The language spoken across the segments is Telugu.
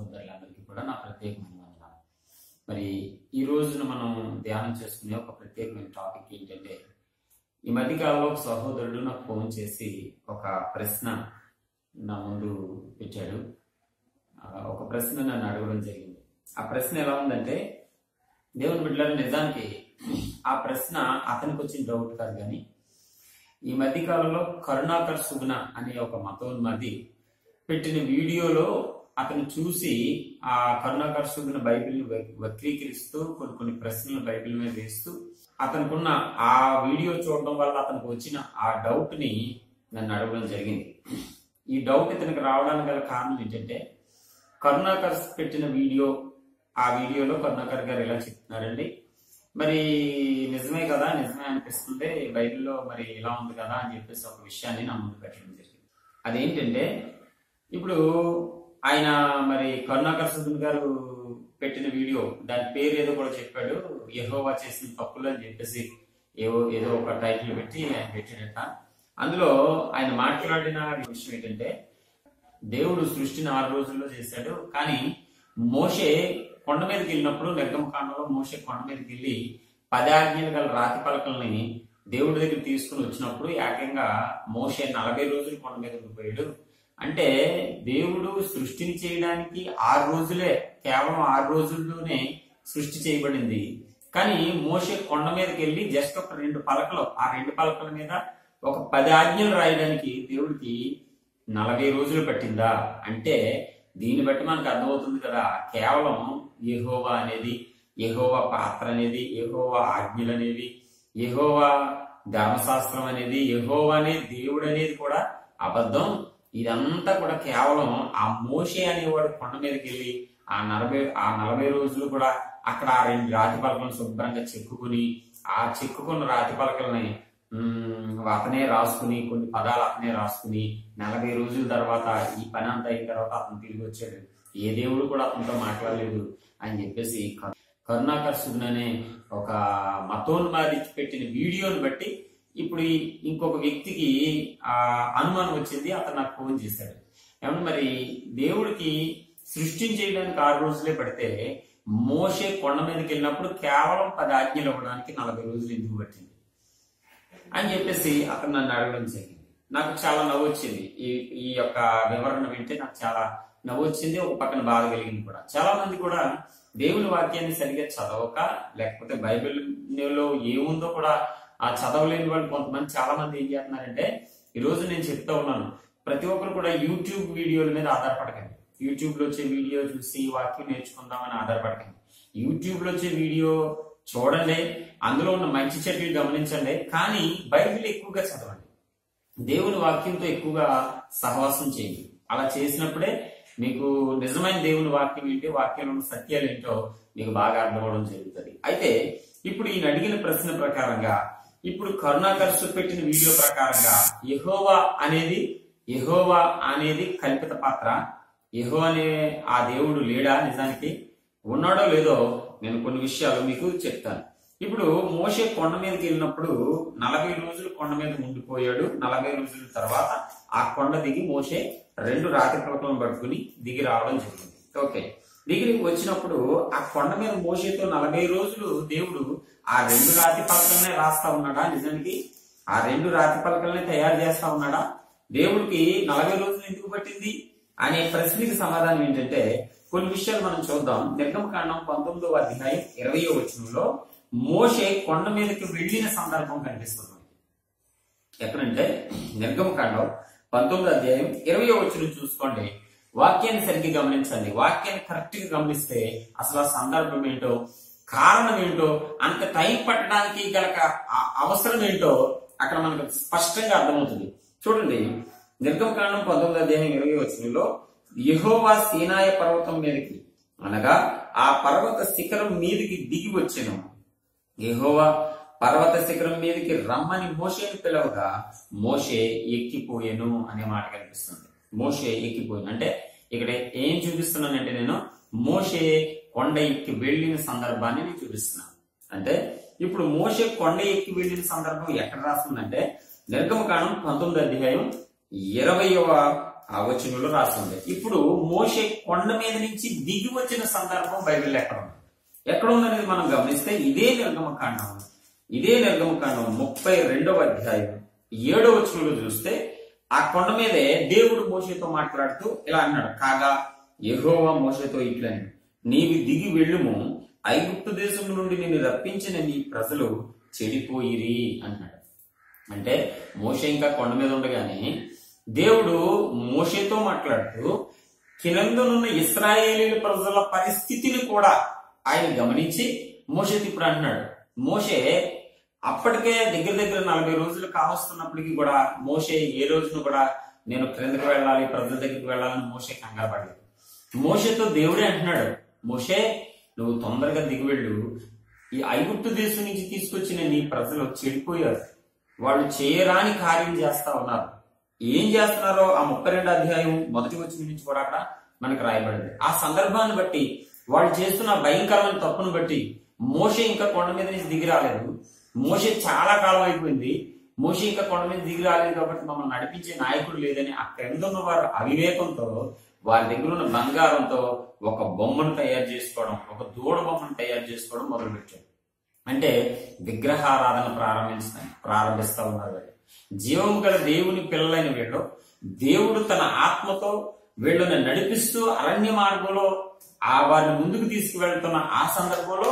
సహోదరులందరికీ కూడా నా ప్రత్యేకమైన వందనాలు. మరి ఈ రోజున మనం ధ్యానం చేసుకునే ఒక ప్రత్యేకమైన టాపిక్ ఏంటంటే ఈ మధ్యకాలంలో ఒక సహోదరుడు నాకు ఫోన్ చేసి ఒక ప్రశ్న నా ముందు పెట్టాడు. ఒక ప్రశ్న నన్ను అడగడం జరిగింది. ఆ ప్రశ్న ఎలా ఉందంటే దేవుని బిడ్డల నిజానికి ఆ ప్రశ్న అతనికి వచ్చిన డౌట్ కాదు కానీ ఈ మధ్య కాలంలో కరుణాకర్ సుగుణ అనే ఒక మతోన్మాది పెట్టిన వీడియోలో అతను చూసి ఆ కరుణాకర్ బైబిల్ని వక్రీకరిస్తూ కొన్ని కొన్ని ప్రశ్నలు బైబిల్ మీద వేస్తూ అతనుకున్న ఆ వీడియో చూడడం వల్ల అతనికి వచ్చిన ఆ డౌట్ని నన్ను అడగడం జరిగింది. ఈ డౌట్ ఇతనికి రావడానికి గల కారణం ఏంటంటే కరుణాకర్ పెట్టిన వీడియో ఆ వీడియోలో కరుణాకర్ గారు ఇలా చెప్తున్నారండి. మరి నిజమే కదా నిజమే అనిపిస్తుంది బైబిల్లో మరి ఇలా ఉంది కదా అని చెప్పేసి ఒక విషయాన్ని నా ముందు పెట్టడం జరిగింది. అదేంటంటే ఇప్పుడు ఆయన మరి కరుణాకర్ సుధన్ గారు పెట్టిన వీడియో దాని పేరు ఏదో కూడా చెప్పాడు యహోవా చేసిన తప్పులు అని చెప్పేసి ఏవో ఏదో ఒక టైటిల్ పెట్టి ఆయన పెట్టాడట. అందులో ఆయన మాట్లాడిన విషయం ఏంటంటే దేవుడు సృష్టిని ఆరు రోజుల్లో చేశాడు కానీ మోషే కొండ మీదకి వెళ్ళినప్పుడు నిర్గమకాండంలో మోషే కొండ మీదకి వెళ్ళి పదాజ్ఞలు గల రాతి పలకల్ని దేవుడి దగ్గర తీసుకుని వచ్చినప్పుడు ఏకంగా మోషే నలభై రోజులు కొండ మీద ఉండిపోయాడు. అంటే దేవుడు సృష్టిని చేయడానికి ఆరు రోజులే కేవలం ఆరు రోజుల్లోనే సృష్టి చేయబడింది. కానీ మోషే కొండ మీదకి వెళ్ళి జస్ట్ ఒక రెండు పలకలు ఆ రెండు పలకల మీద ఒక పది ఆజ్ఞలు రాయడానికి దేవుడికి నలభై రోజులు పట్టిందా? అంటే దీన్ని బట్టి మనకు అర్థమవుతుంది కదా కేవలం యహోవా అనేది యహోవా పాత్ర అనేది యహోవా ఆజ్ఞలు అనేవి యహోవా ధర్మశాస్త్రం అనేది ఎహోవా అనే దేవుడు అనేది కూడా అబద్ధం. ఇదంతా కూడా కేవలం ఆ మోషే అనేవాడు కొండ మీదకి వెళ్ళి ఆ నలభై ఆ నలభై రోజులు కూడా అక్కడ ఆ రెండు రాతి పలకలను శుభ్రంగా చెక్కుకుని ఆ చెక్కుకున్న రాతి పలకల్ని అతనే రాసుకుని కొన్ని పదాలు అతనే రాసుకుని నలభై రోజుల తర్వాత ఈ పని అంతా అయిన తర్వాత అతను తిరిగి వచ్చాడు. ఏ దేవుడు కూడా అతనితో మాట్లాడలేదు అని చెప్పేసి కరుణాకర్షుడు కరుణాకర్ అనే ఒక మతోన్మాది పెట్టిన వీడియోని బట్టి ఇప్పుడు ఇంకొక వ్యక్తికి ఆ అనుమానం వచ్చింది అతను నాకు ఫోన్ చేశాడు. ఏమంటే మరి దేవుడికి సృష్టించేయడానికి ఆరు రోజులే పడితే మోషే కొండ మీదకి వెళ్ళినప్పుడు కేవలం పది ఆజ్ఞలు ఇవ్వడానికి నలభై రోజులు ఎందుకు పట్టింది? అని చెప్పేసి అతను నన్ను అడగడం జరిగింది. నాకు చాలా నవ్వు వచ్చింది. ఈ ఈ యొక్క వివరణ వింటే నాకు చాలా నవ్వు వచ్చింది ఒక పక్కన బాధ కలిగింది కూడా. చాలా మంది కూడా దేవుని వాక్యాన్ని సరిగ్గా చదవక లేకపోతే బైబిల్లో ఏముందో కూడా ఆ చదవలేని వాళ్ళు కొంతమంది చాలా మంది ఏం చేస్తున్నారంటే ఈ రోజు నేను చెప్తా ఉన్నాను. ప్రతి ఒక్కరు కూడా యూట్యూబ్ వీడియోల మీద ఆధారపడకండి. యూట్యూబ్లో వచ్చే వీడియో చూసి వాక్యం నేర్చుకుందామని ఆధారపడకండి. యూట్యూబ్లో వచ్చే వీడియో చూడండి. అందులో ఉన్న మంచి చెట్లు గమనించండి. కానీ బైబిల్ ఎక్కువగా చదవండి. దేవుని వాక్యంతో ఎక్కువగా సహవాసం చేయండి. అలా చేసినప్పుడే మీకు నిజమైన దేవుని వాక్యం ఏంటి వాక్యంలో ఉన్న సత్యాలు ఏంటో మీకు బాగా అర్థమవడం జరుగుతుంది. అయితే ఇప్పుడు ఈయన అడిగిన ప్రశ్న ప్రకారంగా ఇప్పుడు కరుణాకర్ పెట్టిన వీడియో ప్రకారంగా యహోవా అనేది యహోవా అనేది కల్పిత పాత్ర. యహో అనే ఆ దేవుడు లేడా నిజానికి? ఉన్నాడో లేదో నేను కొన్ని విషయాలు మీకు చెప్తాను. ఇప్పుడు మోషే కొండ మీదకి వెళ్ళినప్పుడు నలభై రోజులు కొండ మీద ఉండిపోయాడు. నలభై రోజుల తర్వాత ఆ కొండ దిగి మోషే రెండు రాతి పలకలను పట్టుకుని దిగి రావడం జరిగింది. ఓకే. దిగి వచ్చినప్పుడు ఆ కొండ మీద మోషేతో నలభై రోజులు దేవుడు ఆ రెండు రాతి పలకలనే రాస్తా ఉన్నాడా నిజానికి? ఆ రెండు రాతి పలకలనే తయారు చేస్తా ఉన్నాడా? దేవుడికి నలభై రోజులు ఎందుకు పట్టింది? అనే ప్రశ్నకి సమాధానం ఏంటంటే కొన్ని విషయాలు మనం చూద్దాం. నిర్గమకాండం పంతొమ్మిదవ అధ్యాయం ఇరవయో వచనంలో మోషే కొండ మీదకి వెళ్ళిన సందర్భం కనిపిస్తుంది. ఎక్కడంటే నిర్గమకాండం పంతొమ్మిది అధ్యాయం ఇరవయో వచనం చూసుకోండి. వాక్యాన్ని సరిగ్గా గమనించండి. వాక్యాన్ని కరెక్ట్గా గమనిస్తే అసలు ఆ సందర్భం ఏంటో కారణం ఏంటో అంత టైం పట్టడానికి గల ఆ అవసరం ఏంటో అక్కడ మనకు స్పష్టంగా అర్థమవుతుంది. చూడండి నిర్గమకాండం పంతొమ్మిది అధ్యాయం ఇరవై వచనంలో యహోవా సీనాయ పర్వతం మీదకి అనగా ఆ పర్వత శిఖరం మీదకి దిగి వచ్చాను. యహోవా పర్వత శిఖరం మీదకి రమ్మని మోషేని పిలవగా మోషే ఎక్కిపోయాను అనే మాట కనిపిస్తుంది. మోషే ఎక్కిపోయాను. అంటే ఇక్కడ ఏం చూపిస్తున్నానంటే నేను మోషే కొండ ఎక్కి వెళ్ళిన సందర్భాన్ని నేను చూపిస్తున్నాను. అంటే ఇప్పుడు మోషే కొండ ఎక్కి వెళ్ళిన సందర్భం ఎక్కడ రాస్తుందంటే నిర్గమకాండం పంతొమ్మిది అధ్యాయం ఇరవయవ ఆ వచనంలో రాస్తుంది. ఇప్పుడు మోసే కొండ మీద నుంచి దిగి వచ్చిన సందర్భం బైబిల్ ఎక్కడ ఉంది? ఎక్కడ ఉందనేది మనం గమనిస్తే ఇదే నిర్గమకాండం. ఇదే నిర్గమకాండం ముప్పై రెండవ అధ్యాయం ఏడవ వచనంలో చూస్తే ఆ కొండ మీదే దేవుడు మోషేతో మాట్లాడుతూ ఇలా అన్నాడు కాగా ఎహోవా మోషేతో ఇట్లని నీవి దిగి వెళ్ళుము. ఐగుప్తు దేశం నుండి నిన్ను రప్పించిన నీ ప్రజలు చెడిపోయిరి అన్నాడు అంటే మోష ఇంకా కొండ మీద ఉండగానే దేవుడు మోషేతో మాట్లాడుతూ కిందనున్న ఇస్రాయేలీ ప్రజల పరిస్థితిని కూడా ఆయన గమనించి మోషేతో ఇప్పుడు అంటున్నాడు. మోషే అప్పటికే దగ్గర దగ్గర నలభై రోజులు కావస్తున్నప్పటికీ కూడా మోషే ఏ రోజును కూడా నేను క్రిందకు వెళ్ళాలి ప్రజల దగ్గరికి వెళ్ళాలని మోషే కంగారు పడలేదు. మోషేతో దేవుడే అంటున్నాడు మోషే నువ్వు తొందరగా దిగి వెళ్ళు. ఈ ఐగుప్తు దేశం నుంచి తీసుకొచ్చిన నీ ప్రజలు చెడిపోయారు. వాళ్ళు చేయరాని కార్యం చేస్తా ఉన్నారు. ఏం చేస్తున్నారో ఆ ముప్పై రెండు అధ్యాయం మొదటి వచ్చిన నుంచి కూడా అక్కడ మనకు రాయబడింది. ఆ సందర్భాన్ని బట్టి వాళ్ళు చేస్తున్న భయంకరమైన తప్పును బట్టి మోషే ఇంకా కొండ మీద నుంచి దిగి రాలేదు. మోషే చాలా కాలం అయిపోయింది. మోషే ఇంకా కొండ మీద దిగి రాలేదు కాబట్టి మమ్మల్ని నడిపించే నాయకుడు లేదని ఆ క్రింద ఉన్న వారు అవివేకంతో వారి దగ్గర ఉన్న బంగారంతో ఒక బొమ్మను తయారు చేసుకోవడం ఒక దూడ బొమ్మను తయారు చేసుకోవడం మొదలుపెట్టారు. అంటే విగ్రహారాధన ప్రారంభించడం ప్రారంభిస్తా ఉన్నారు వీళ్ళు. జీవం గల దేవుని పిల్లలైన వీళ్ళు దేవుడు తన ఆత్మతో వీళ్ళని నడిపిస్తూ అరణ్య మార్గంలో ఆ వారిని ముందుకు తీసుకువెళ్తున్న ఆ సందర్భంలో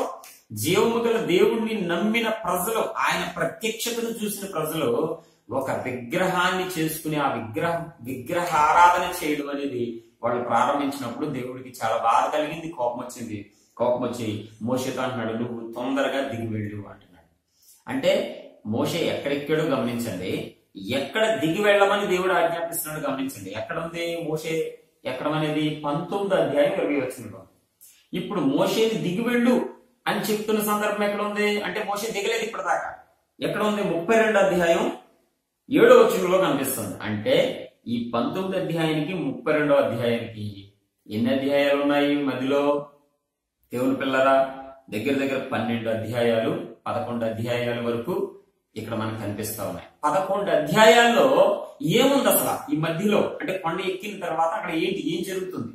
జీవము గల దేవుణ్ణి నమ్మిన ప్రజలు ఆయన ప్రత్యక్షతను చూసిన ప్రజలు ఒక విగ్రహాన్ని చేసుకుని ఆ విగ్రహ విగ్రహారాధన చేయడం అనేది వాళ్ళు ప్రారంభించినప్పుడు దేవుడికి చాలా బాధ కలిగింది కోపం వచ్చింది. కోపం వచ్చి మోషతో అంటున్నాడు నువ్వు తొందరగా దిగి వెళ్ళు అంటున్నాడు. అంటే మోషే ఎక్కడెక్కడో గమనించండి. ఎక్కడ దిగి వెళ్ళమని దేవుడు ఆజ్ఞాపిస్తున్నాడు గమనించండి. ఎక్కడ ఉంది మోషే? ఎక్కడ అనేది పంతొమ్మిది అధ్యాయం ఇరవై వచ్చిన ఇప్పుడు మోషేని దిగి వెళ్ళు అని చెప్తున్న సందర్భం ఎక్కడ ఉంది అంటే మోషే దిగలేదు ఇప్పటిదాకా. ఎక్కడ ఉంది ముప్పై రెండు అధ్యాయం ఏడో వచ్చినలో కనిపిస్తుంది. అంటే ఈ పంతొమ్మిది అధ్యాయానికి ముప్పై రెండో అధ్యాయానికి ఎన్ని అధ్యాయాలు ఉన్నాయి? మధ్యలో దేవుని పిల్లరా దగ్గర దగ్గర పన్నెండు అధ్యాయాలు పదకొండు అధ్యాయాల వరకు ఇక్కడ మనకు కనిపిస్తా ఉన్నాయి. పదకొండు అధ్యాయాల్లో ఏముంది అసలు? ఈ మధ్యలో అంటే కొండ ఎక్కిన తర్వాత అక్కడ ఏంటి? ఏం జరుగుతుంది?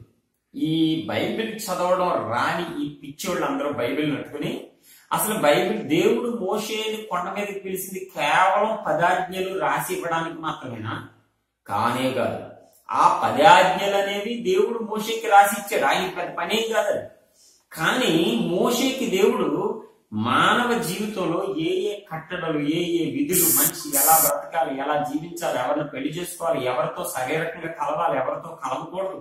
ఈ బైబిల్ చదవడం రాని ఈ పిచ్చోళ్ళు అందరూ బైబిల్ నట్టుకుని అసలు బైబిల్ దేవుడు మోషేని కొండ మీదకి పిలిచింది కేవలం పదాజ్ఞలు రాసి ఇవ్వడానికి మాత్రమేనా? కానే కాదు. ఆ పదాజ్ఞలు అనేవి దేవుడు మోషేకి రాసి ఇచ్చాడు ఆయన పెద్ద పనేం కాదు కానీ మోషేకి దేవుడు మానవ జీవితంలో ఏ ఏ కట్టడలు ఏ ఏ విధులు మనిషి ఎలా బ్రతకాలి ఎలా జీవించాలి ఎవరిని పెళ్ళి చేసుకోవాలి ఎవరితో శారీరకంగా కలవాలి ఎవరితో కలవకూడదు.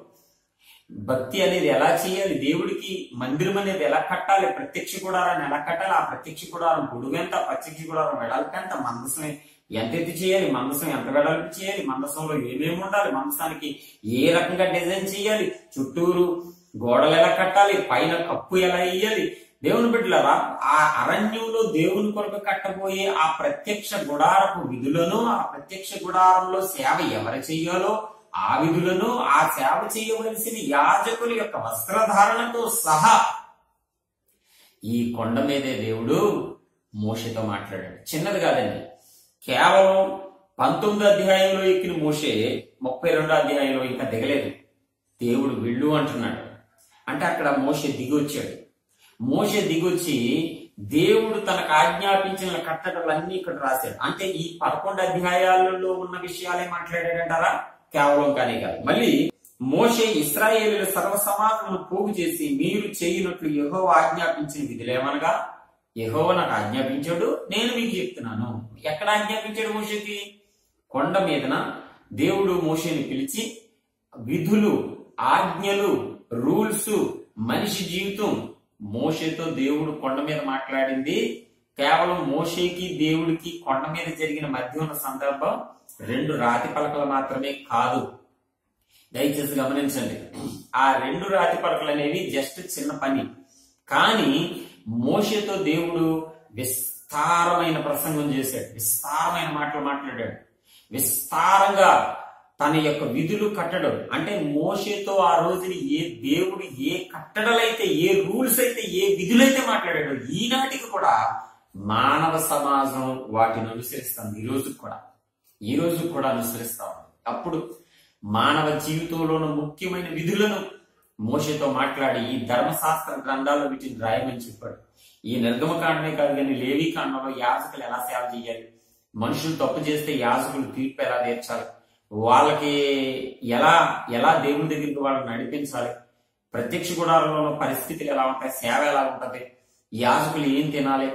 భక్తి అనేది ఎలా చేయాలి దేవుడికి మందిరం అనేది ఎలా కట్టాలి ప్రత్యక్ష గుడారాన్ని ఎలా కట్టాలి ఆ ప్రత్యక్ష గుడారం పొడుగెంత ప్రత్యక్ష గుడారం వెడల్పెంత మందసమే ఎంత ఎత్తి చేయాలి? మందసం ఎంత వెళ్ళాలి చేయాలి? మందసంలో ఏమేమి ఉండాలి? మందసానికి ఏ రకంగా డిజైన్ చేయాలి? చుట్టూరు గోడలు ఎలా కట్టాలి? పైన కప్పు ఎలా వేయాలి? దేవుని బిడ్డలారా ఆ అరణ్యంలో దేవుని కొరకు కట్టబోయే ఆ ప్రత్యక్ష గుడారపు విధులను ఆ ప్రత్యక్ష గుడారంలో సేవ ఎవరు చేయాలో ఆ విధులను ఆ సేవ చేయవలసిన యాజకుల యొక్క వస్త్రధారణతో సహా ఈ కొండ మీదే దేవుడు మోషతో మాట్లాడాడు. చిన్నది కాదండి కేవలం పంతొమ్మిది అధ్యాయంలో ఎక్కిన మోషే ముప్పై రెండో అధ్యాయంలో ఇంకా దిగలేదు. దేవుడు వెళ్ళు అంటున్నాడు. అంటే అక్కడ మోషే దిగొచ్చాడు. మోషే దిగొచ్చి దేవుడు తనకు ఆజ్ఞాపించిన కట్టడలన్నీ ఇక్కడ రాశాడు. అంటే ఈ పదకొండు అధ్యాయాలలో ఉన్న విషయాలే మాట్లాడాడంటారా? కేవలం కానీ కాదు. మళ్ళీ మోషే ఇస్రాయేలీల సర్వ పోగు చేసి మీరు చేయనట్లు యహో ఆజ్ఞాపించిన విధులేమనగా యహో నాకు ఆజ్ఞాపించాడు నేను మీకు చెప్తున్నాను. ఎక్కడ ఆజ్ఞాపించాడు మోషేకి? కొండ మీదన దేవుడు మోషేని పిలిచి విధులు ఆజ్ఞలు రూల్స్ మనిషి జీవితం మోషేతో దేవుడు కొండ మీద మాట్లాడింది. కేవలం మోషేకి దేవుడికి కొండ మీద జరిగిన మధ్య ఉన్న సందర్భం రెండు రాతి పలకలు మాత్రమే కాదు. దయచేసి గమనించండి. ఆ రెండు రాతి పలకలు అనేవి జస్ట్ చిన్న పని. కానీ మోషతో దేవుడు విస్తారమైన ప్రసంగం చేశాడు. విస్తారమైన మాటలు మాట్లాడాడు. విస్తారంగా తన యొక్క విధులు కట్టడం. అంటే మోషేతో ఆ రోజుని ఏ దేవుడు ఏ కట్టడలైతే ఏ రూల్స్ అయితే ఏ విధులైతే మాట్లాడాడో ఈనాటికి కూడా మానవ సమాజం వాటిని అనుసరిస్తుంది. ఈ రోజు కూడా. ఈ రోజు కూడా అనుసరిస్తా ఉంది. అప్పుడు మానవ జీవితంలోని ముఖ్యమైన విధులను మోషతో మాట్లాడి ఈ ధర్మశాస్త్ర గ్రంథాల్లో వీటిని రాయమని చెప్పాడు. ఈ నిర్గమకాండమే కాదు కానీ లేవీ కాండంలో యాజకులు ఎలా సేవ చేయాలి? మనుషులు తప్పు చేస్తే యాజకులు తీర్పు ఎలా తీర్చాలి? వాళ్ళకి ఎలా ఎలా దేవుని దగ్గరికి వాళ్ళని నడిపించాలి? ప్రత్యక్ష గుడారంలో పరిస్థితులు ఎలా ఉంటాయి? సేవ ఎలా ఉంటుంది? యాజకులు ఏం తినాలి?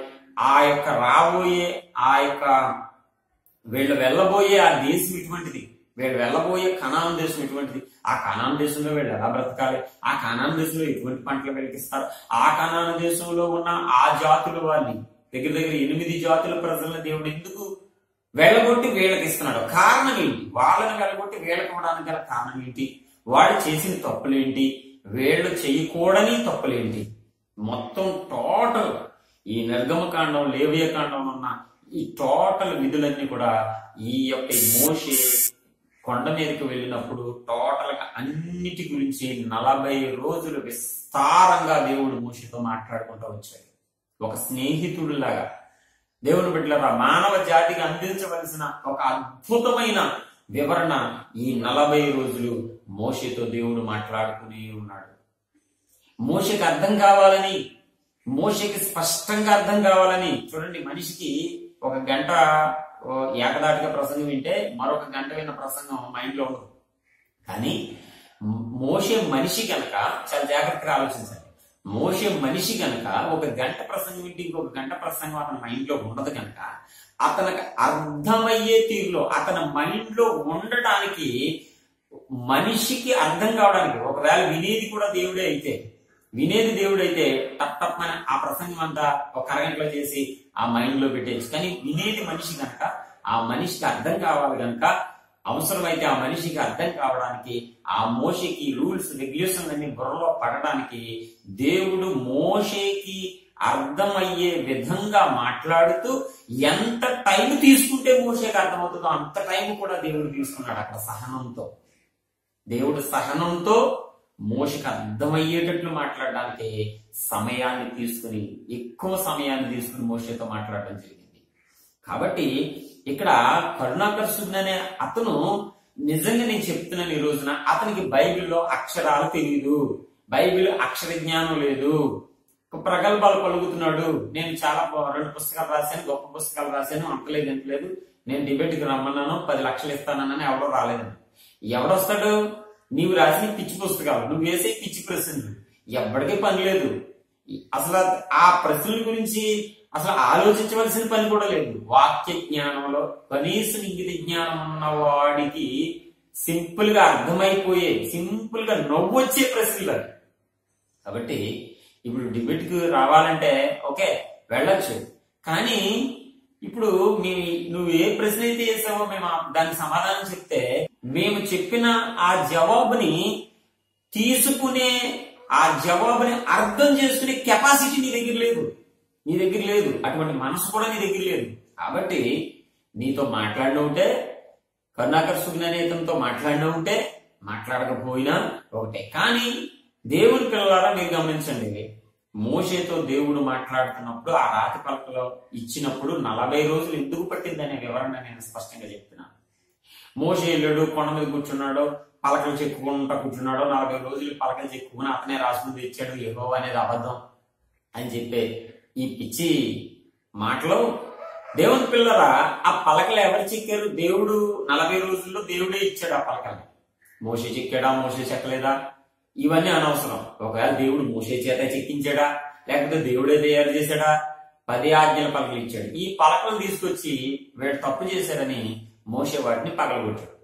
ఆ యొక్క రాబోయే ఆ యొక్క వీళ్ళు వెళ్ళబోయే ఆ దేశం ఇటువంటిది వీళ్ళు వెళ్ళబోయే కణాల దేశం ఎటువంటిది? ఆ కనాన్ దేశంలో వీళ్ళు ఎలా బ్రతకాలి? ఆ కనాన్ దేశంలో ఎటువంటి పంటలు వెలిగిస్తారు? ఆ కనాన్ దేశంలో ఉన్న ఆ జాతుల వారిని దగ్గర దగ్గర ఎనిమిది జాతుల ప్రజలను దేవుడు ఎందుకు వెళ్ళగొట్టి వీళ్ళకి ఇస్తున్నాడు కారణం ఏంటి? వాళ్ళని వెళ్ళగొట్టి వీళ్ళకి ఇవ్వడానికి గల కారణం ఏంటి? వాళ్ళు చేసిన తప్పులేంటి? వీళ్ళు చేయకూడని తప్పులేంటి? మొత్తం టోటల్ ఈ నిర్గమకాండం లేవియ ఉన్న ఈ టోటల్ విధులన్నీ కూడా ఈ యొక్క మోషే కొండ మీదకి వెళ్ళినప్పుడు టోటల్గా అన్నిటి గురించి నలభై రోజులు విస్తారంగా దేవుడు మోషతో మాట్లాడుకుంటూ వచ్చాడు. ఒక స్నేహితుడిలాగా. దేవుని బిడ్డలారా మానవ జాతికి అందించవలసిన ఒక అద్భుతమైన వివరణ ఈ నలభై రోజులు మోషతో దేవుడు మాట్లాడుకునే ఉన్నాడు. మోషకి అర్థం కావాలని మోషకి స్పష్టంగా అర్థం కావాలని చూడండి మనిషికి ఒక గంట ఏకదాటిగా ప్రసంగం వింటే మరొక గంట విన్న ప్రసంగం మైండ్లో ఉండదు. కానీ మోసే మనిషి కనుక చాలా జాగ్రత్తగా ఆలోచించాలి మోసే మనిషి కనుక ఒక గంట ప్రసంగం వింటే ఇంకొక గంట ప్రసంగం అతని మైండ్లో ఉండదు కనుక అతనికి అర్థమయ్యే తీరులో అతని మైండ్లో మనిషికి అర్థం కావడానికి ఒకవేళ వినేది కూడా దేవుడే అయితే వినేది దేవుడైతే అయితే టప్ టప్ అని ఆ ప్రసంగం అంతా ఒక అరగంటలో చేసి ఆ మైండ్లో పెట్టేయచ్చు. కానీ వినేది మనిషి కనుక ఆ మనిషికి అర్థం కావాలి కనుక అవసరమైతే ఆ మనిషికి అర్థం కావడానికి ఆ మోషకి రూల్స్ రెగ్యులేషన్ అన్ని బుర్రలో పడడానికి దేవుడు మోషేకి అర్థమయ్యే విధంగా మాట్లాడుతూ ఎంత టైం తీసుకుంటే మోషేకి అర్థమవుతుందో అంత టైం కూడా దేవుడు తీసుకున్నాడు అక్కడ సహనంతో. దేవుడు సహనంతో మోషకు అర్థమయ్యేటట్లు మాట్లాడడానికి సమయాన్ని తీసుకుని ఎక్కువ సమయాన్ని తీసుకుని మోషతో మాట్లాడడం జరిగింది. కాబట్టి ఇక్కడ కరుణాకర్షుడు అనే అతను నిజంగా నేను చెప్తున్నాను ఈ రోజున అతనికి బైబిల్లో అక్షరాలు తెలియదు బైబిల్ అక్షర జ్ఞానం లేదు. ప్రగల్భాలు పలుకుతున్నాడు. నేను చాలా రెండు పుస్తకాలు రాశాను గొప్ప పుస్తకాలు రాశాను అంతలేదు ఎంతలేదు నేను డిబేట్కి రమ్మన్నాను పది లక్షలు ఇస్తానని ఎవడో రాలేదని ఎవడొస్తాడు నీవు రాసిన పిచ్చి పుస్తకాలు నువ్వు వేసే పిచ్చి ప్రశ్నలు ఎవ్వడికి పని లేదు. అసలు ఆ ప్రశ్నల గురించి అసలు ఆలోచించవలసిన పని కూడా లేదు. వాక్య జ్ఞానంలో కనీసం ఇంగిత జ్ఞానం ఉన్న వాడికి సింపుల్గా అర్థమైపోయే సింపుల్గా నవ్వొచ్చే ప్రశ్నలు అవి. కాబట్టి ఇప్పుడు డిబేట్కు రావాలంటే ఓకే వెళ్ళొచ్చు. కానీ ఇప్పుడు మీ నువ్వు ఏ ప్రశ్న అయితే వేసావో మేము దానికి సమాధానం చెప్తే మేము చెప్పిన ఆ జవాబుని తీసుకునే ఆ జవాబుని అర్థం చేసుకునే కెపాసిటీ నీ దగ్గర లేదు. నీ దగ్గర లేదు. అటువంటి మనసు కూడా నీ దగ్గర లేదు. కాబట్టి నీతో మాట్లాడిన ఉంటే కరుణాకర్ సుజ్ఞానేతంతో మాట్లాడిన ఉంటే మాట్లాడకపోయినా ఒకటే. కానీ దేవుని పిల్లలారా మీరు గమనించండి. మోషేతో దేవుడు మాట్లాడుతున్నప్పుడు ఆ రాతి పలకలో ఇచ్చినప్పుడు నలభై రోజులు ఎందుకు పట్టిందనే వివరణ నేను స్పష్టంగా చెప్తాను. మోషే వెళ్ళాడు కొండ మీద కూర్చున్నాడు పలకలు చెక్కుకుంటా కూర్చున్నాడు నలభై రోజులు పలకలు చెక్కుకుని అతనే రాసుకుని తెచ్చాడు యహో అనేది అబద్ధం అని చెప్పే ఈ పిచ్చి మాటలు. దేవుని పిల్లరా ఆ పలకలు ఎవరు చెక్కారు? దేవుడు నలభై రోజుల్లో దేవుడే ఇచ్చాడు ఆ పలకలు మోసే చెక్కాడా? మోసే చెక్కలేదా? ఇవన్నీ అనవసరం. ఒకవేళ దేవుడు మోసే చేత చెక్కించాడా? లేకపోతే దేవుడే తయారు చేశాడా? పది ఆజ్ఞల పలకలు ఇచ్చాడు. ఈ పలకలు తీసుకొచ్చి వీడు తప్పు చేశారని మోసే వాటిని పగలగొట్టాడు.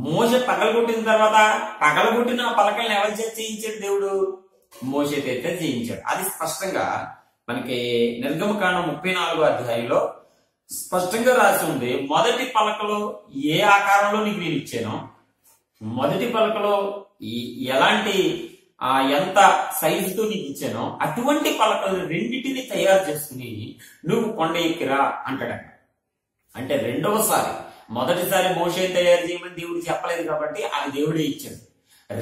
మోస పగలగొట్టిన తర్వాత పగలగొట్టిన పలకల్ని ఎవరి చేత చేయించాడు దేవుడు? మోసే చేత చేయించాడు. అది స్పష్టంగా మనకి నిర్గమకాండం ముప్పై నాలుగో అధ్యాయంలో స్పష్టంగా రాసి ఉంది. మొదటి పలకలో ఏ ఆకారంలో నీకు నేను ఇచ్చానో మొదటి పలకలో ఎలాంటి ఆ ఎంత సైజుతో నీకు ఇచ్చానో అటువంటి పలకలు రెండింటిని తయారు చేసుకుని నువ్వు కొండ ఎక్కిరా అంటాడట. అంటే రెండవసారి మొదటిసారి మోషే తయారు చేయమని దేవుడు చెప్పలేదు కాబట్టి అది దేవుడే ఇచ్చాడు.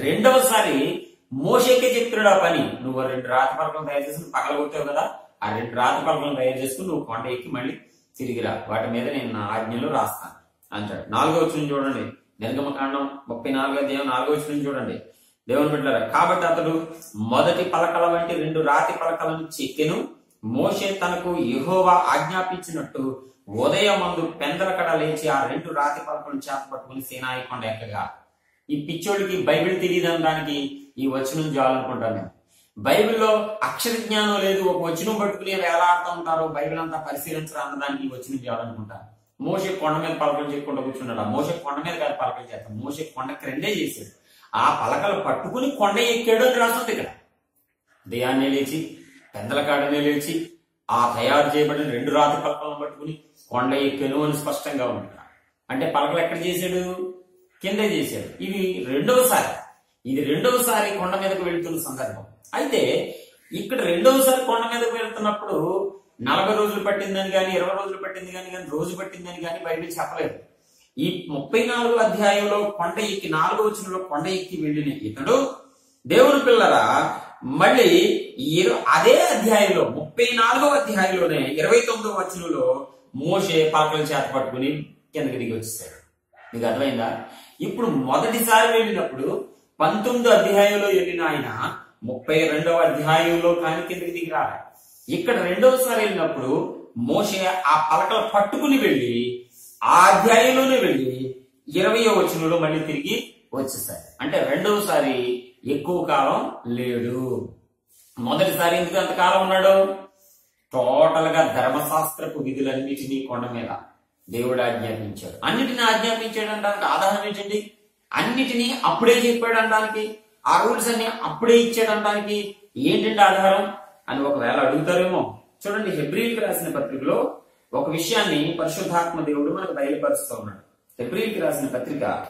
రెండవసారి మోషేకే చెప్తున్నాడు ఆ పని. నువ్వు రెండు రాతి పలకలు తయారు చేసి పగలగొట్టావు కదా ఆ రెండు రాతి పలకలను తయారు చేసుకుని నువ్వు కొండ ఎక్కి మళ్ళీ తిరిగిరా వాటి మీద నేను నా ఆజ్ఞలు రాస్తాను అంటాడు. నాలుగో వచ్చిన చూడండి. నిర్గమకాండం ముప్పై నాలుగో అధ్యాయం నాలుగో వచ్చిన చూడండి. దేవుని బిడ్డారా కాబట్టి అతడు మొదటి పలకల వంటి రెండు రాతి పలకలను చెక్కెను. మోషే తనకు యహోవా ఆజ్ఞాపించినట్టు ఉదయం అందు పెందల కడ లేచి ఆ రెండు రాతి పలకలను చేత పట్టుకుని సేనాయి కొండ ఎక్కగా. ఈ పిచ్చోడికి బైబిల్ తెలియదు ఈ వచనం చాలనుకుంటాను నేను. బైబిల్లో అక్షర జ్ఞానం లేదు ఒక వచనం పట్టుకుని వేలాడుతూ ఉంటారు బైబిల్ అంతా పరిశీలించరా అన్నదానికి ఈ వచనం చేయాలనుకుంటాను మోసే కొండ మీద పలకలు చేయకుండా కూర్చున్నాడు. మోసే కొండ మీద కాదు పలకలు చేస్తాం మోసే కొండ క్రిందే చేశాడు. ఆ పలకలు పట్టుకుని కొండ ఎక్కాడు అని రాస్తుంది ఇక్కడ. దయాన్ని లేచి పెద్దల కాడనే లేచి ఆ తయారు చేయబడిన రెండు రాతి పలకలను పట్టుకుని కొండ ఎక్కాను అని స్పష్టంగా ఉంటాడు అంటే పలకలు ఎక్కడ చేశాడు? కింద చేశాడు. ఇది రెండవసారి. ఇది రెండవసారి కొండ మీదకు వెళుతున్న సందర్భం. అయితే ఇక్కడ రెండవసారి కొండ మీదకు వెళ్తున్నప్పుడు నలభై రోజులు పట్టిందని కానీ ఇరవై రోజులు పట్టింది కానీ కానీ రోజు పట్టిందని కానీ బైబిల్ చెప్పలేదు. ఈ ముప్పై నాలుగు అధ్యాయంలో కొండ ఎక్కి నాలుగో వచనంలో కొండ ఎక్కి వెళ్ళిన ఇతడు దేవుని పిల్లరా మళ్ళీ అదే అధ్యాయంలో ముప్పై నాలుగో అధ్యాయంలోనే ఇరవై తొమ్మిదో వచనంలో మోషే పలకలు చేత పట్టుకుని కిందకి దిగి వచ్చేసాడు. నీకు అర్థమైందా? ఇప్పుడు మొదటిసారి వెళ్ళినప్పుడు పంతొమ్మిదో అధ్యాయంలో వెళ్ళిన ఆయన ముప్పై రెండవ అధ్యాయంలో కానీ కిందకి దిగి రాలే. ఇక్కడ రెండవసారి వెళ్ళినప్పుడు మోషే ఆ పలకలు పట్టుకుని వెళ్ళి ఆ అధ్యాయంలోనే వెళ్ళి ఇరవయో వచనంలో మళ్ళీ తిరిగి వచ్చేసారు అంటే రెండవసారి ఎక్కువ కాలం లేడు. మొదటిసారి ఎందుకు అంతకాలం ఉన్నాడు? టోటల్గా ధర్మశాస్త్రపు విధులన్నిటినీ కొండ మీద దేవుడు ఆజ్ఞాపించాడు. అన్నిటిని ఆజ్ఞాపించాడు అనడానికి ఆధారం ఏంటండి? అన్నిటినీ అప్పుడే చెప్పాడు అనడానికి ఆ రూల్స్ అన్ని అప్పుడే ఇచ్చాడు అనడానికి ఏంటండి ఆధారం అని ఒకవేళ అడుగుతారేమో. చూడండి హెబ్రిల్కి రాసిన పత్రికలో ఒక విషయాన్ని పరిశుద్ధాత్మ దేవుడు మనకు బయలుపరుస్తూ ఉన్నాడు. హెబ్రిల్కి రాసిన పత్రిక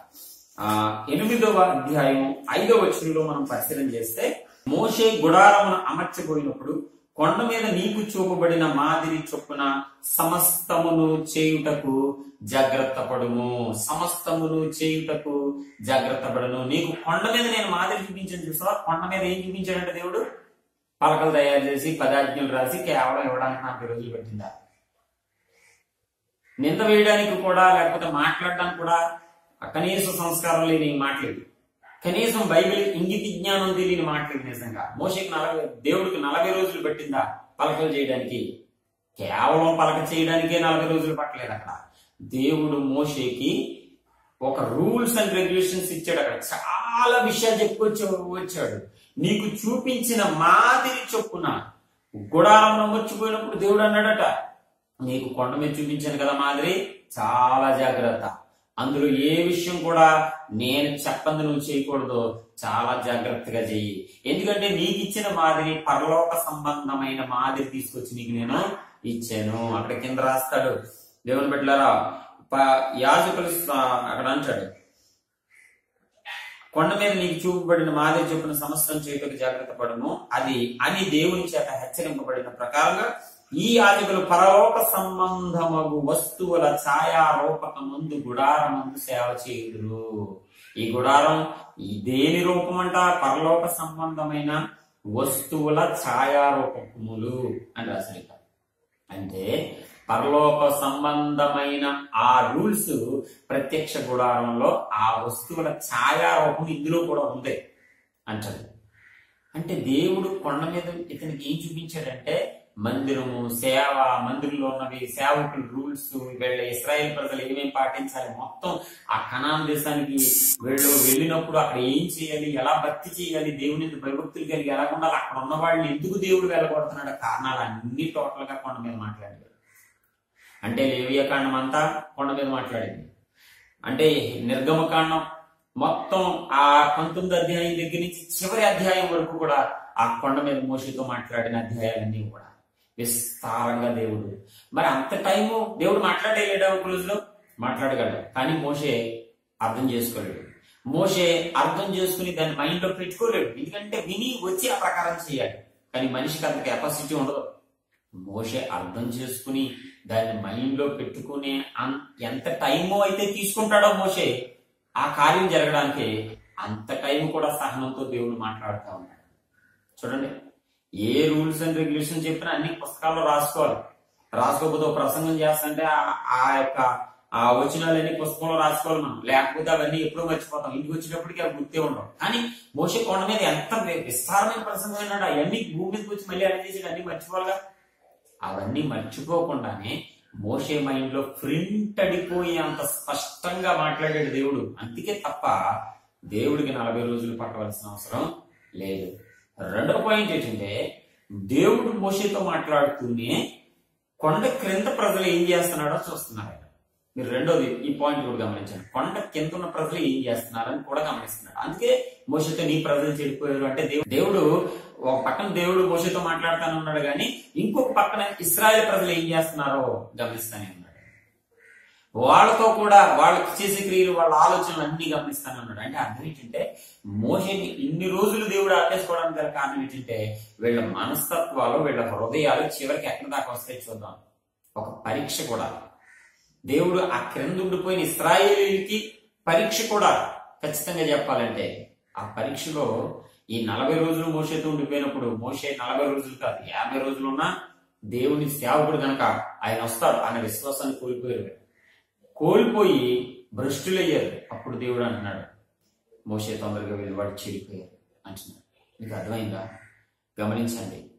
ఎనిమిదవ అధ్యాయం ఐదవ వచనంలో మనం పరిశీలన చేస్తే మోషే గుడారమును అమర్చబోయినప్పుడు కొండ మీద నీకు చూపబడిన మాదిరి చొప్పున సమస్తమును చేయుటకు జాగ్రత్త పడుము. సమస్తమును చేయుటకు జాగ్రత్త పడును. నీకు కొండ మీద నేను మాదిరి చూపించాను చూసావా? కొండ మీద ఏం చూపించాడంటే దేవుడు? పలకలు తయారు చేసి పదాజ్ఞలు రాసి కేవలం ఇవ్వడానికి నాకు రోజులు పెట్టిందా? నింద వేయడానికి కూడా లేకపోతే మాట్లాడడానికి కూడా కనీస సంస్కారం లేని మాట్లాడి కనీసం బైబిల్ ఇంగితి జ్ఞానం తెలియని మాట్లాడి నిజంగా. మోషకి నలభై దేవుడికి నలభై రోజులు పట్టిందా పలకలు చేయడానికి? కేవలం పలక చేయడానికే నలభై రోజులు పట్టలేదు అక్కడ. దేవుడు మోషేకి ఒక రూల్స్ అండ్ రెగ్యులేషన్స్ ఇచ్చాడు అక్కడ. చాలా విషయాలు చెప్పుకొచ్చి వచ్చాడు. నీకు చూపించిన మాదిరి చొప్పున గుడారం మర్చిపోయినప్పుడు దేవుడు అన్నాడట నీకు కొండ మీద చూపించాను కదా మాదిరి? చాలా జాగ్రత్త. అందులో ఏ విషయం కూడా నేను చెప్పంది నువ్వు చేయకూడదు చాలా జాగ్రత్తగా చెయ్యి. ఎందుకంటే నీకు ఇచ్చిన మాదిరి పరలోక సంబంధమైన మాదిరి తీసుకొచ్చి నీకు నేను ఇచ్చాను. అక్కడ కింద రాస్తాడు. దేవుని బిడ్డలారా యాజకులు అక్కడ అంటాడు. కొండ మీద నీకు చూపబడిన మాదిరి చెప్పిన సమస్తం చేయటకు జాగ్రత్త పడము అది అని దేవుని చేత హెచ్చరింపబడిన ప్రకారంగా ఈ యాజకులు పరలోక సంబంధమగు వస్తువుల ఛాయారూపక ముందు గుడారమందు సేవ చేయుదురు. ఈ గుడారం ఈ దేని రూపమంట? పరలోక సంబంధమైన వస్తువుల ఛాయారూపకములు అని రాశారు ఇక్కడ. అంటే పరలోక సంబంధమైన ఆ రూల్స్ ప్రత్యక్ష గుడారంలో ఆ వస్తువుల ఛాయారూపం ఇందులో కూడా ఉంది అంటారు అంటే దేవుడు కొండ మీద ఇతనికి ఏం చూపించాడంటే మందిరము సేవ మందిరంలో ఉన్నవి సేవకుల రూల్స్ వీళ్ళ ఇస్రాయేల్ ప్రజలు ఏమేమి పాటించాలి? మొత్తం ఆ కణాన్ దేశానికి వీళ్ళు వెళ్ళినప్పుడు అక్కడ ఏం చేయాలి? ఎలా భక్తి చేయాలి? దేవుని మీద భయభక్తులు కలిగి ఎలా ఉండాలి? అక్కడ ఉన్న వాళ్ళని ఎందుకు దేవుడు వెళ్ళగొడుతున్నాడు కారణాలు అన్ని టోటల్గా కొండ మీద మాట్లాడారు అంటే లేవియకాండం అంతా కొండ మీద మాట్లాడింది. అంటే నిర్గమకాండం మొత్తం ఆ పంతొమ్మిది అధ్యాయం దగ్గర నుంచి చివరి అధ్యాయం వరకు కూడా ఆ కొండ మీద మోషితో మాట్లాడిన అధ్యాయాలన్నీ కూడా. విస్తారంగా దేవుడు. మరి అంత టైము దేవుడు మాట్లాడలేడా ఒక రోజులో మాట్లాడగలడు. కానీ మోషే అర్థం చేసుకోలేడు. మోషే అర్థం చేసుకుని దాన్ని మైండ్లో పెట్టుకోలేడు. ఎందుకంటే విని వచ్చి ఆ ప్రకారం చేయాలి. కానీ మనిషికి అంత కెపాసిటీ ఉండదు. మోషే అర్థం చేసుకుని దాన్ని మైండ్లో పెట్టుకునే ఎంత టైము అయితే తీసుకుంటాడో మోషే ఆ కార్యం జరగడానికి అంత టైం కూడా సహనంతో దేవుడు మాట్లాడుతూ ఉన్నాడు చూడండి. ఏ రూల్స్ అండ్ రెగ్యులేషన్ చెప్పినా అన్ని పుస్తకాల్లో రాసుకోవాలి. రాసుకోకపోతే ఒక ప్రసంగం చేస్తుంటే ఆ- ఆ యొక్క ఆ వచనాలన్నీ పుస్తకంలో రాసుకోవాలి మనం. లేకపోతే అవన్నీ ఎప్పుడో మర్చిపోతాం. ఇంటికి వచ్చినప్పటికీ అవి గుర్తే ఉండవు. కానీ మోసే కొండ మీద ఎంత విస్తారమైన ప్రసంగం అయినాడు అవన్నీ భూమి మీదకి వచ్చి మళ్ళీ అన్ని చేసి అన్ని మర్చిపోవాలిగా? అవన్నీ మర్చిపోకుండానే మోసే మైండ్లో ప్రింట్ అడిపోయి అంత స్పష్టంగా మాట్లాడాడు దేవుడు. అందుకే తప్ప దేవుడికి నలభై రోజులు పట్టవలసిన అవసరం లేదు. రెండవ పాయింట్ ఏంటంటే దేవుడు మోషితో మాట్లాడుతూనే కొండ క్రింద ప్రజలు ఏం చేస్తున్నాడో చూస్తున్నారు మీరు రెండోది ఈ పాయింట్ కూడా గమనించండి. కొండ కింద ఉన్న ప్రజలు ఏం చేస్తున్నారని కూడా గమనిస్తున్నాడు అందుకే మోసతో నీ ప్రజలు చెడిపోయారు అంటే దేవుడు ఒక పక్కన దేవుడు మోసతో మాట్లాడుతాను ఉన్నాడు కానీ ఇంకొక పక్కన ఇస్రాయల్ ప్రజలు ఏం చేస్తున్నారో గమనిస్తాను వాళ్ళతో కూడా వాళ్ళకి చేసే క్రియలు వాళ్ళ ఆలోచనలు అన్ని గమనిస్తానే ఉన్నాడు. అంటే అర్థం ఏంటంటే మోహిని ఇన్ని రోజులు దేవుడు ఆపేసుకోవడానికి గల కారణం ఏంటంటే వీళ్ళ మనస్తత్వాలు వీళ్ళ హృదయాలు చివరికి ఎక్కడి దాకా వస్తాయి చూద్దాం. ఒక పరీక్ష కూడా. దేవుడు ఆ క్రింద ఉండిపోయిన ఇస్రాయేలీలకి పరీక్ష కూడా ఖచ్చితంగా చెప్పాలంటే ఆ పరీక్షలో ఈ నలభై రోజులు మోసేతో ఉండిపోయినప్పుడు మోసే నలభై రోజులు కాదు యాభై రోజులు ఉన్నా దేవుని సేవకుడు కనుక ఆయన వస్తాడు ఆయన విశ్వాసాన్ని కోల్పోయారు కోల్పోయి భ్రష్టులయ్యారు. అప్పుడు దేవుడు అంటున్నాడు మోసే తొందరగా వెళ్ళి వాడు చెడిపోయారు అంటున్నాడు. మీకు అర్థమైందా? గమనించండి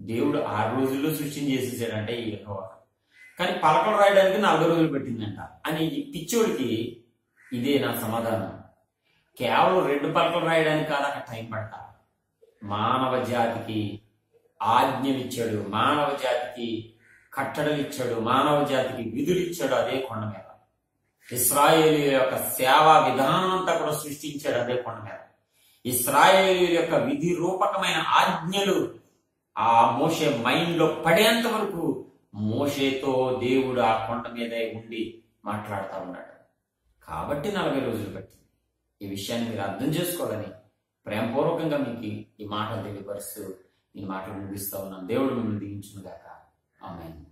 దేవుడు ఆరు రోజుల్లో సృష్టిని చేసేసాడంటే ఈ కానీ పలకలు రాయడానికి నలభై రోజులు పెట్టిందంట. అని పిచ్చోడికి ఇదే నా సమాధానం. కేవలం రెండు పలకలు రాయడానికి కాదు అక్కడ టైం పడతా. మానవ జాతికి ఆజ్ఞలిచ్చాడు మానవ జాతికి కట్టడలు ఇచ్చాడు మానవ జాతికి విధులు ఇచ్చాడు అదే కొండ మీద. ఇస్రాయేలు యొక్క సేవా విధానం అంతా కూడా సృష్టించాడు అదే కొండ మీద. ఇస్రాయేలు యొక్క విధి రూపకమైన ఆజ్ఞలు ఆ మోషే మైండ్లో పడేంత వరకు మోషేతో దేవుడు ఆ కొండ మీదే ఉండి మాట్లాడుతూ ఉన్నాడు. కాబట్టి నలభై రోజులు పట్టింది. ఈ విషయాన్ని మీరు అర్థం చేసుకోవాలని ప్రేమపూర్వకంగా మీకు ఈ మాటలు తెలియపరుస్తూ ఈ మాటలు ముగిస్తూ ఉన్నాను దేవుడు మిమ్మల్ని దీవించును ఆమె